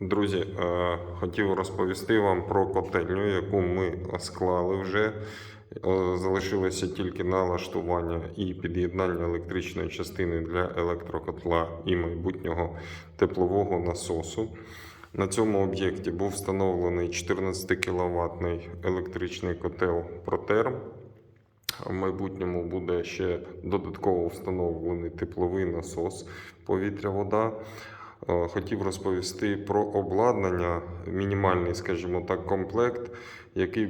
Друзі, е, хотів розповісти вам про котельню, яку ми склали вже. Е, Залишилося тільки налаштування і під'єднання електричної частини для електрокотла і майбутнього теплового насосу. На цьому об'єкті був встановлений 14 кВт електричний котел Протерм. В майбутньому буде ще додатково встановлений тепловий насос повітря-вода. Е, Хотів розповісти про обладнання, мінімальний, скажімо так, комплект, який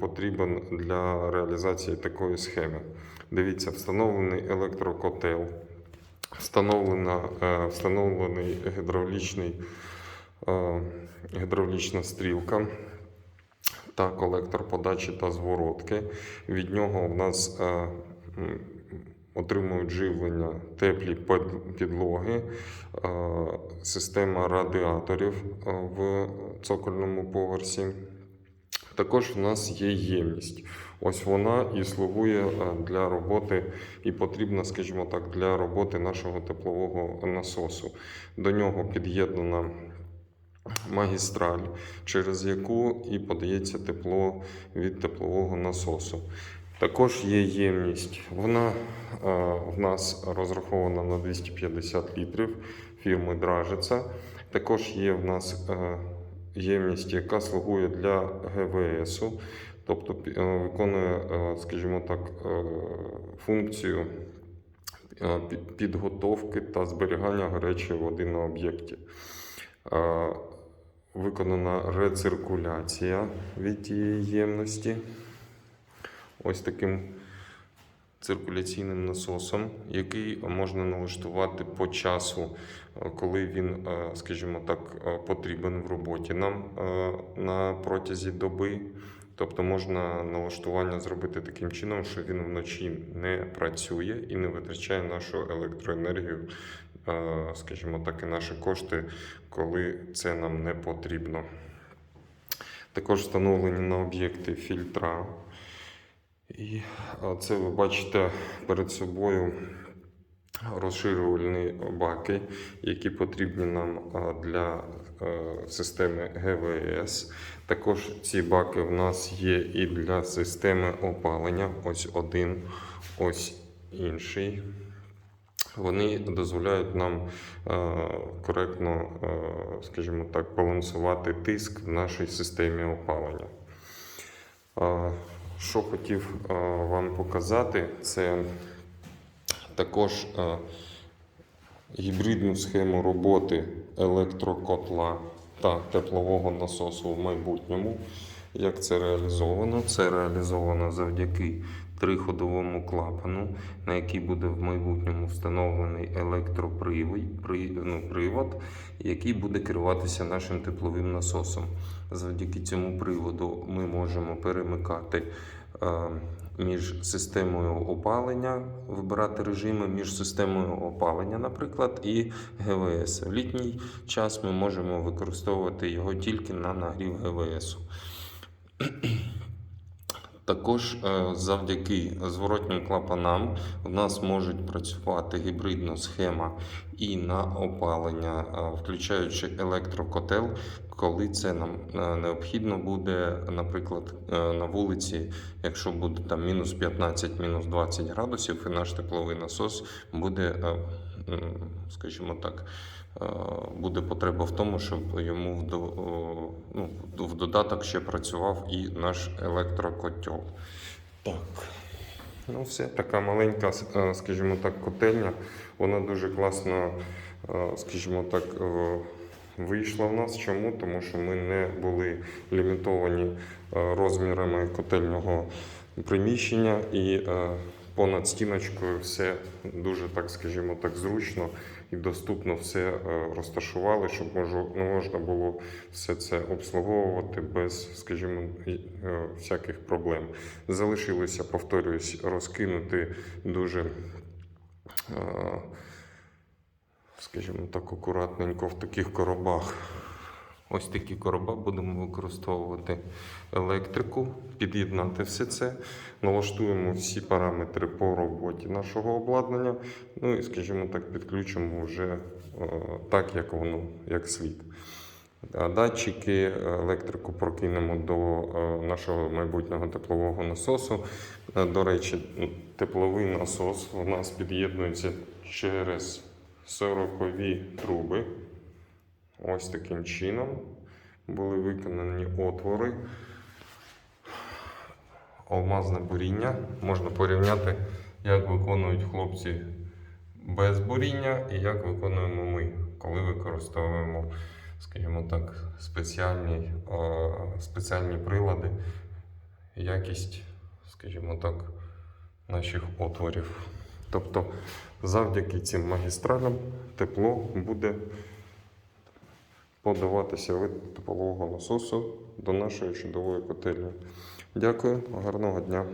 потрібен для реалізації такої схеми. Дивіться, встановлений електрокотел, е, встановлений гідравлічний, е, гідравлічна стрілка та колектор подачі та зворотки. Від нього в нас отримують живлення теплі підлоги, е, система радіаторів е, в цокольному поверсі. Також в нас є ємність. Ось вона і слугує е, для роботи, і потрібна, скажімо так, для роботи нашого теплового насосу. До нього під'єднана магістраль, через яку і подається тепло від теплового насосу. Також є ємність. Вона е, в нас розрахована на 250 літрів фірми Дражиця. Також є в нас е, ємність, яка слугує для ГВСу, тобто е, виконує, скажімо так, функцію підготовки та зберігання гарячої води на об'єкті. Виконана рециркуляція від тієї ємності. Ось таким циркуляційним насосом, який можна налаштувати по часу, е, коли він, е, скажімо так, е, потрібен в роботі нам на протязі доби. Тобто можна налаштування зробити таким чином, що він вночі не працює і не витрачає нашу електроенергію, скажімо так, і наші кошти, коли це нам не потрібно. Також встановлені на об'єкти фільтра. І це ви бачите перед собою розширювальні баки, які потрібні нам для е, системи ГВС. Також ці баки в нас є і для системи опалення. Ось один, ось інший. Вони дозволяють нам е, коректно, е, скажімо так, балансувати тиск в нашій системі опалення. Що хотів е, вам показати, це також е, гібридну схему роботи електрокотла та теплового насосу в майбутньому. Як це реалізовано? Це реалізовано завдяки триходовому клапану, на який буде в майбутньому встановлений електропривід, при- ну, який буде керуватися нашим тепловим насосом. Завдяки цьому приводу ми можемо перемикати е, між системою опалення, вибирати режими між системою опалення, наприклад, і ГВС. В літній час ми можемо використовувати його тільки на нагрів ГВС. Також е, завдяки зворотнім клапанам у нас можуть працювати гібридна схема і на опалення, е, включаючи електрокотел, коли це нам е, необхідно буде, наприклад, на вулиці, якщо буде там мінус 15, мінус 20 градусів, і наш тепловий насос буде, скажімо так, буде потреба в тому, щоб йому ну, додаток ще працював і наш електрокотел. Так. Ну, все, така маленька, е, скажімо так, котельня. Вона дуже класно, е, скажімо так, е, вийшла в нас. Чому? Тому що ми не були лімітовані розмірами котельного приміщення і понад стіночкою все дуже так, скажімо так, зручно і доступно все е, розташували, щоб можу, ну, можна було все це обслуговувати без, скажімо, е, всяких проблем. Залишилося, повторююсь, розкинути дуже, е, скажімо так, акуратненько в таких коробах. Ось такі короба будемо використовувати електрику, під'єднати все це, налаштуємо всі параметри по роботі нашого обладнання. Ну і, скажімо так, підключимо вже е, так, як воно, як слід. Датчики, електрику прокинемо до е, нашого майбутнього теплового насосу. Е, До речі, тепловий насос у нас під'єднується через 40-ві труби. Ось таким чином були виконані отвори. Алмазне буріння. Можна порівняти, як виконують хлопці без буріння і як виконуємо ми, коли використовуємо, скажімо так, спеціальні, спеціальні прилади, якість, скажімо так, наших отворів. Тобто завдяки цим магістралям тепло буде подаватися від теплового насосу до нашої чудової котельні. Дякую, гарного дня.